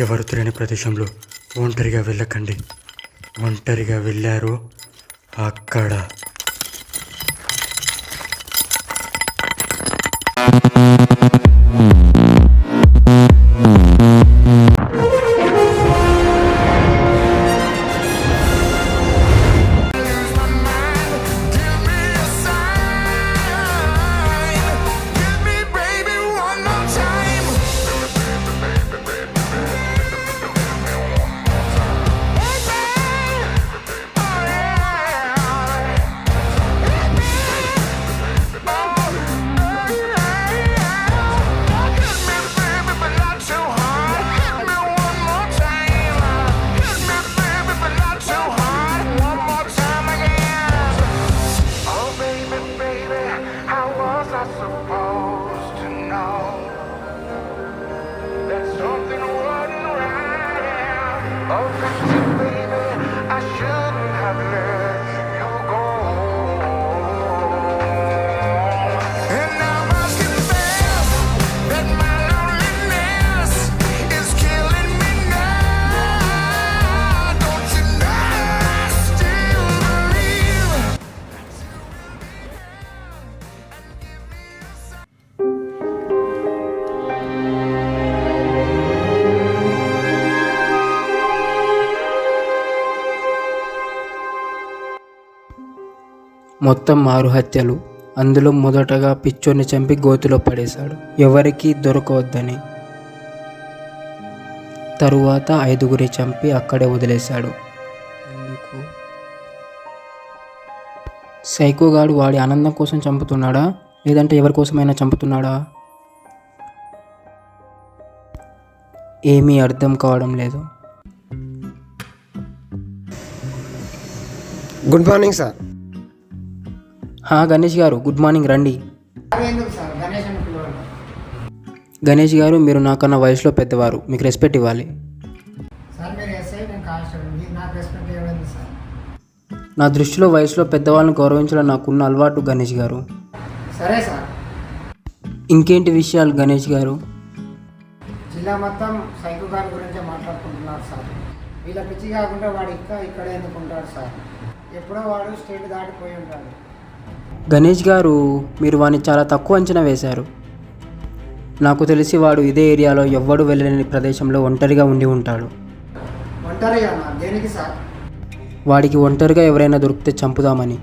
ఎవరు తిరిగిన ప్రదేశంలో ఒంటరిగా వెళ్ళకండి. ఒంటరిగా వెళ్ళారు అక్కడ. మొత్తం ఆరు హత్యలు అందులో మొదటగా పిచ్చోని చంపి గోతిలో పడేశాడు. ఎవరికీ దొరకవద్దని. తరువాత ఐదుగురి చంపి అక్కడే వదిలేశాడు. ఎందుకు? సైకోగాడు వాడి ఆనందం కోసం చంపుతున్నాడా? లేదంటే ఎవరి కోసమైనా చంపుతున్నాడా? ఏమీ అర్థం కావడం లేదు. Good morning sir. హా గణేష్ గారు గుడ్ మార్నింగ్ రండి. గణేష్ గారు మీరు నాకన్నా వయసులో పెద్దవారు మీకు రెస్పెక్ట్ ఇవ్వాలి. నా దృష్టిలో వయసులో పెద్దవాళ్ళని గౌరవించడం నాకున్న అలవాటు గణేష్ గారు. సరే సార్. ఇంకేంటి విషయాలు గణేష్ గారు? జిల్లా మొత్తం సైకో గారి గురించే మాట్లాడుకుంటున్నారు సార్. వీళ్ళ పిచ్చి కాకుండా వాడు ఇంకా ఇక్కడే ఎందుకుంటాడు సార్. ఎప్పుడో వాడు స్టేట్ దాటిపోయి ఉంటాడు. గణేష్ గారు మీరు వాడిని చాలా తక్కువ అంచనా వేశారు. నాకు తెలిసి వాడు ఇదే ఏరియాలో ఎవ్వడు వెళ్ళలేని ప్రదేశంలో ఒంటరిగా ఉండి ఉంటాడు. వాడికి ఒంటరిగా ఎవరైనా దొరికితే చంపుదామని.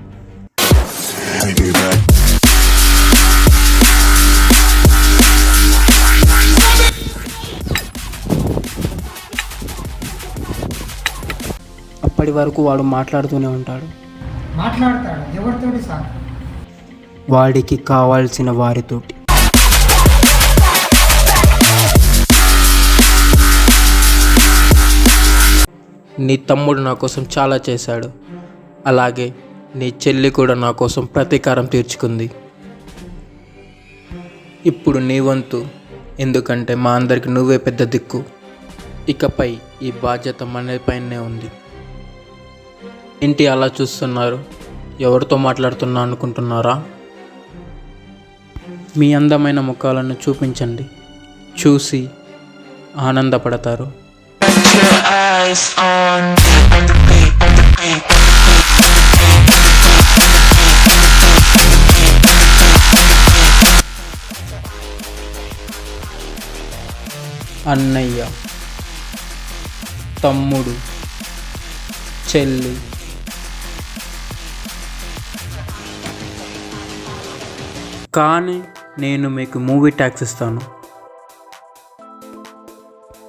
అప్పటి వరకు వాడు మాట్లాడుతూనే ఉంటాడు. మాట్లాడతాడు. ఎవరితోటి సార్? వాడికి కావాల్సిన వారితోటి. నీ తమ్ముడు నా కోసం చాలా చేశాడు. అలాగే నీ చెల్లి కూడా నా కోసం ప్రతీకారం తీర్చుకుంది. ఇప్పుడు నీ వంతు. ఎందుకంటే మా అందరికి నువ్వే పెద్ద దిక్కు. ఇకపై ఈ బాధ్యత మనపైనే ఉంది. ఏంటి అలా చూస్తున్నారు? ఎవరితో మాట్లాడుతున్నా అనుకుంటున్నారా? మీ అందమైన ముఖాలను చూపించండి. చూసి ఆనందపడతారు. అన్నయ్య తమ్ముడు చెల్లి. కానీ నేను మీకు మూవీ ట్యాక్స్ ఇస్తాను.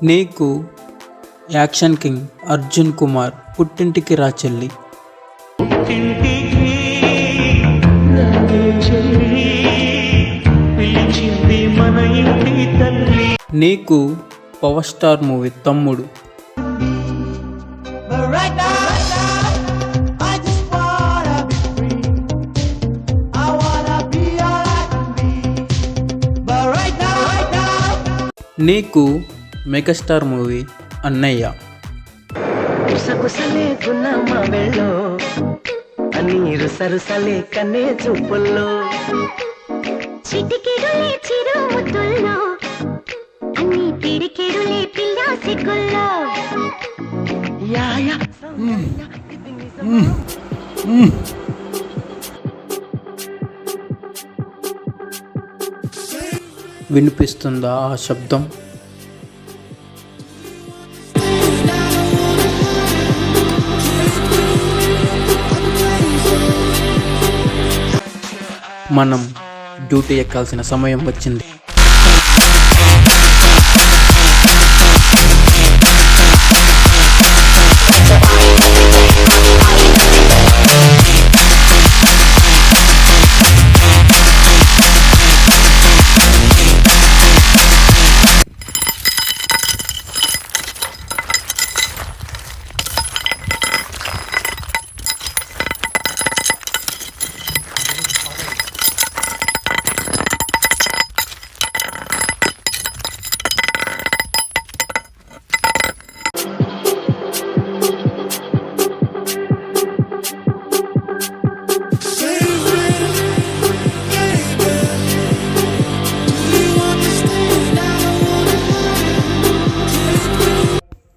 నీకు యాక్షన్ కింగ్ అర్జున్ కుమార్ పుట్టింటికి రా చెల్లి. నీకు పవర్ స్టార్ మూవీ తమ్ముడు. నీకు మెగాస్టార్ మూవీ అన్నయ్య. కుసకుసలే గున్నమ్మ వెళ్ళో? నీరు సరుసలే కన్నే చూపుల్లో. చిటికెడులే చిరు ముద్దుల్లో. అన్ని పిడికెడులే పిల్ల సిగ్గుల్లో. యాయ. వినిపిస్తుందా ఆ శబ్దం? మనం డ్యూటీ ఎక్కాల్సిన సమయం వచ్చింది.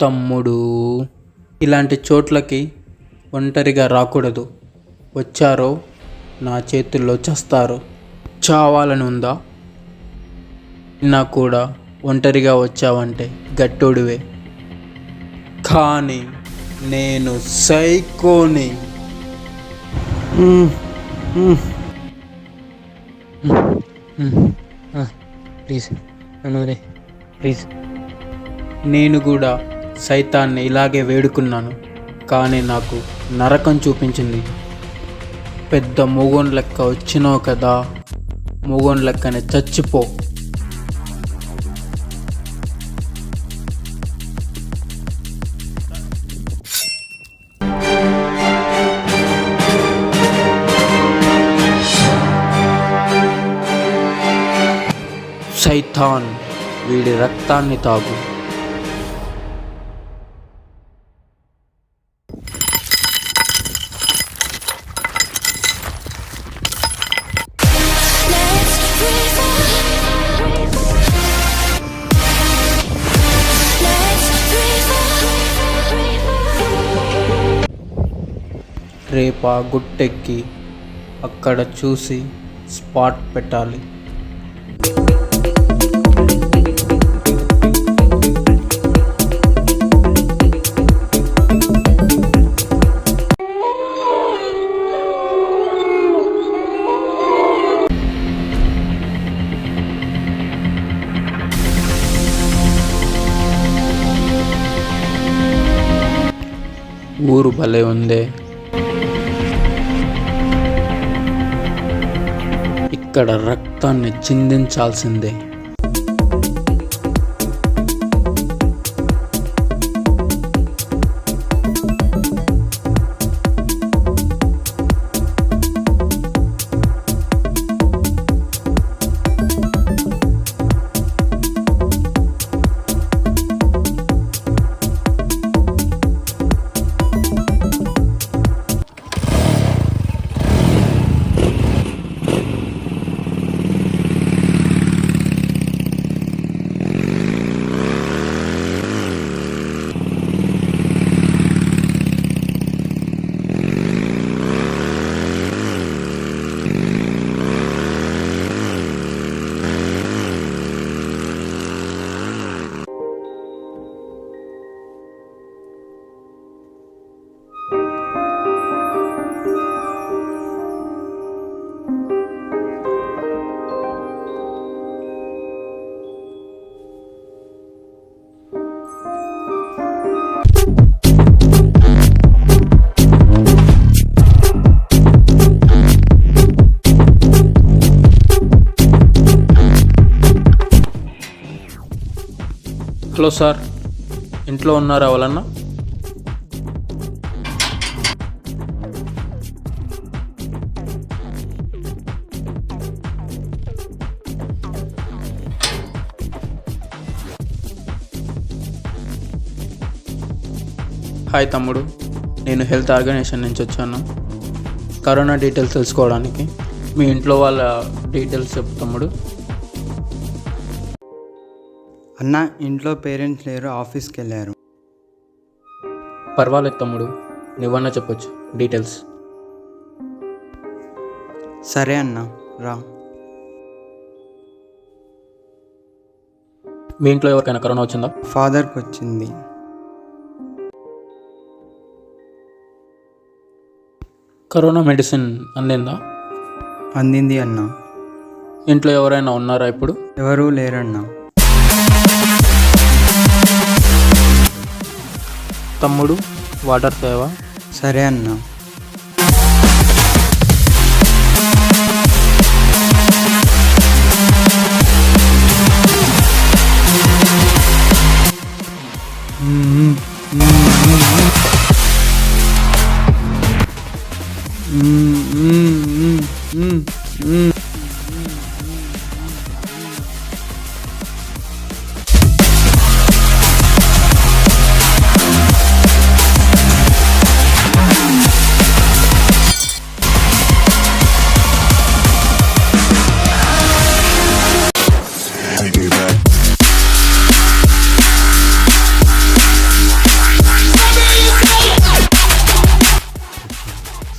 తమ్ముడు. ఇలాంటి చోట్లకి ఒంటరిగా రాకూడదు. వచ్చారో నా చేతుల్లో చస్తారు. చావాలని ఉందా? నా కూడా ఒంటరిగా వచ్చావంటే గట్టోడివే. కానీ నేను సైకోని. ప్లీజ్. ప్లీజ్. నేను కూడా సైతాన్ని ఇలాగే వేడుకున్నాను కానీ నాకు నరకం చూపించింది. పెద్ద మూగోన్ లెక్క వచ్చినావు కదా మూగోన్ లెక్కనే చచ్చిపో. సైతాన్ వీడి రక్తాన్ని తాగు. రేపా గుట్టెక్కి అక్కడ చూసి స్పాట్ పెట్టాలి. ఊరు భలే ఉందే. ఇక్కడ రక్తాన్ని చిందించాల్సిందే. Hello sir. ఇంట్లో ఉన్నారా వలన్న హాయ్ తమ్ముడు. నేను హెల్త్ ఆర్గనైజేషన్ నుంచి వచ్చాను. కరోనా డీటెయిల్స్ తెలుసుకోవడానికి మీ ఇంట్లో వాళ్ళ డీటెయిల్స్ చెప్తాముడు అన్న ఇంట్లో పేరెంట్స్ లేరు ఆఫీస్కి వెళ్ళారు. పర్వాలేదు తమ్ముడు నువ్వన్నా చెప్పొచ్చు డీటెయిల్స్. సరే అన్న రా. మీ ఇంట్లో ఎవరికైనా కరోనా వచ్చిందా? ఫాదర్కి వచ్చింది. కరోనా మెడిసిన్ అందిందా? అందింది అన్న. ఇంట్లో ఎవరైనా ఉన్నారా ఇప్పుడు? ఎవరూ లేరన్న. తమ్ముడు వాటర్ తేవా? సరే అన్న.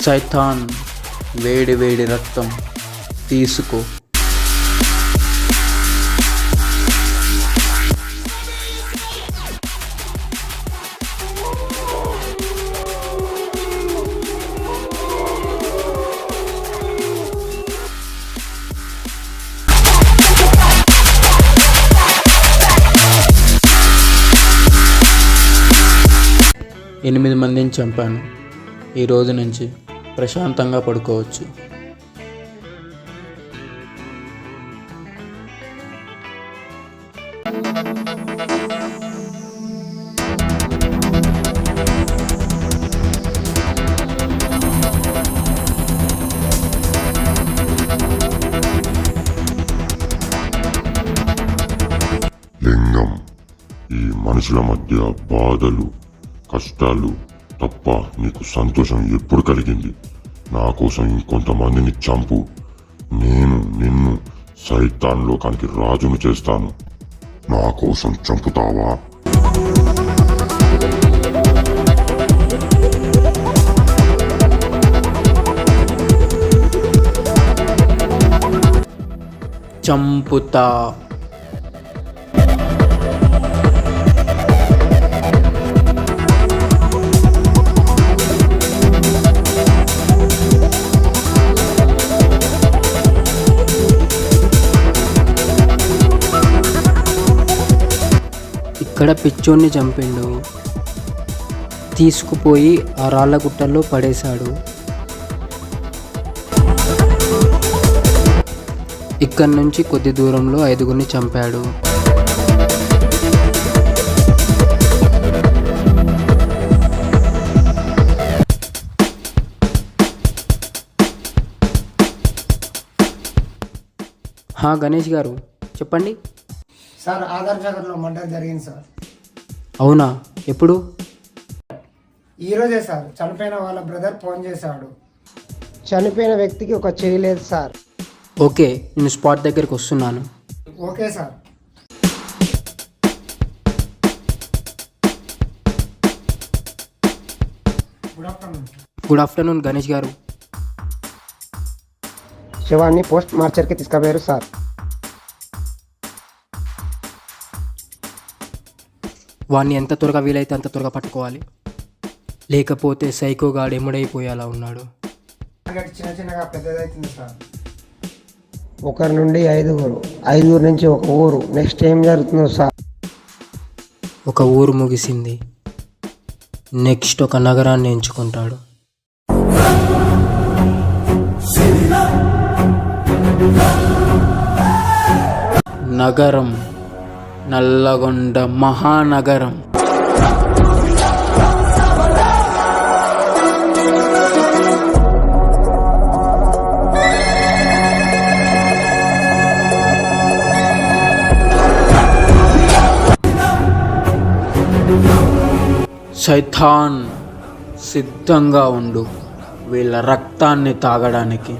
చైతాన్ వేడి వేడి రక్తం తీసుకో. ఎనిమిది మందిని చంపాను. ఈ రోజు నుంచి ప్రశాంతంగా పడుకోవచ్చు. లింగం ఈ మనుషుల మధ్య బాధలు కష్టాలు తప్ప నీకు సంతోషం ఎప్పుడు కలిగింది? నా కోసం ఇంకొంతమందిని చంపు. నేను నిన్ను సైతాన్ లోకానికి రాజును చేస్తాను. నా కోసం చంపుతావా? చంపుతా. ఇక్కడ పిచ్చోన్ని చంపిండు? తీసుకుపోయి ఆ రాళ్ళ గుట్టల్లో పడేశాడు. ఇక్కడి నుంచి కొద్ది దూరంలో ఐదుగురిని చంపాడు. హా గణేష్ గారు చెప్పండి. సార్ ఆధార్ నగర్లో మర్డర్ జరిగింది సార్. అవునా? ఎప్పుడు? ఈరోజే సార్ చనిపోయిన వాళ్ళ బ్రదర్ ఫోన్ చేశాడు. చనిపోయిన వ్యక్తికి ఒక చేయి లేదు సార్. ఓకే నేను స్పాట్ దగ్గరికి వస్తున్నాను. Okay sir. Good afternoon good afternoon Ganesh గారు. శవాన్ని పోస్ట్ మార్చర్కి తీసుకుపోయారు సార్. వాడిని ఎంత త్వరగా వీలైతే అంత త్వరగా పట్టుకోవాలి. లేకపోతే సైకో గాడు ఎముడైపోయేలా ఉన్నాడు. చిన్న చిన్నగా పెద్దదవుతుంది సార్. ఒకరి నుండి ఐదుగురు ఐదుగురు నుంచి ఒక ఊరు. నెక్స్ట్ ఏం జరుగుతుందో సార్. ఒక ఊరు ముగిసింది. నెక్స్ట్ ఒక నగరాన్ని ఎంచుకుంటాడు. నగరం నల్లగొండ మహానగరం. సైథాన్ సిద్ధంగా ఉండు వీళ్ళ రక్తాన్ని తాగడానికి.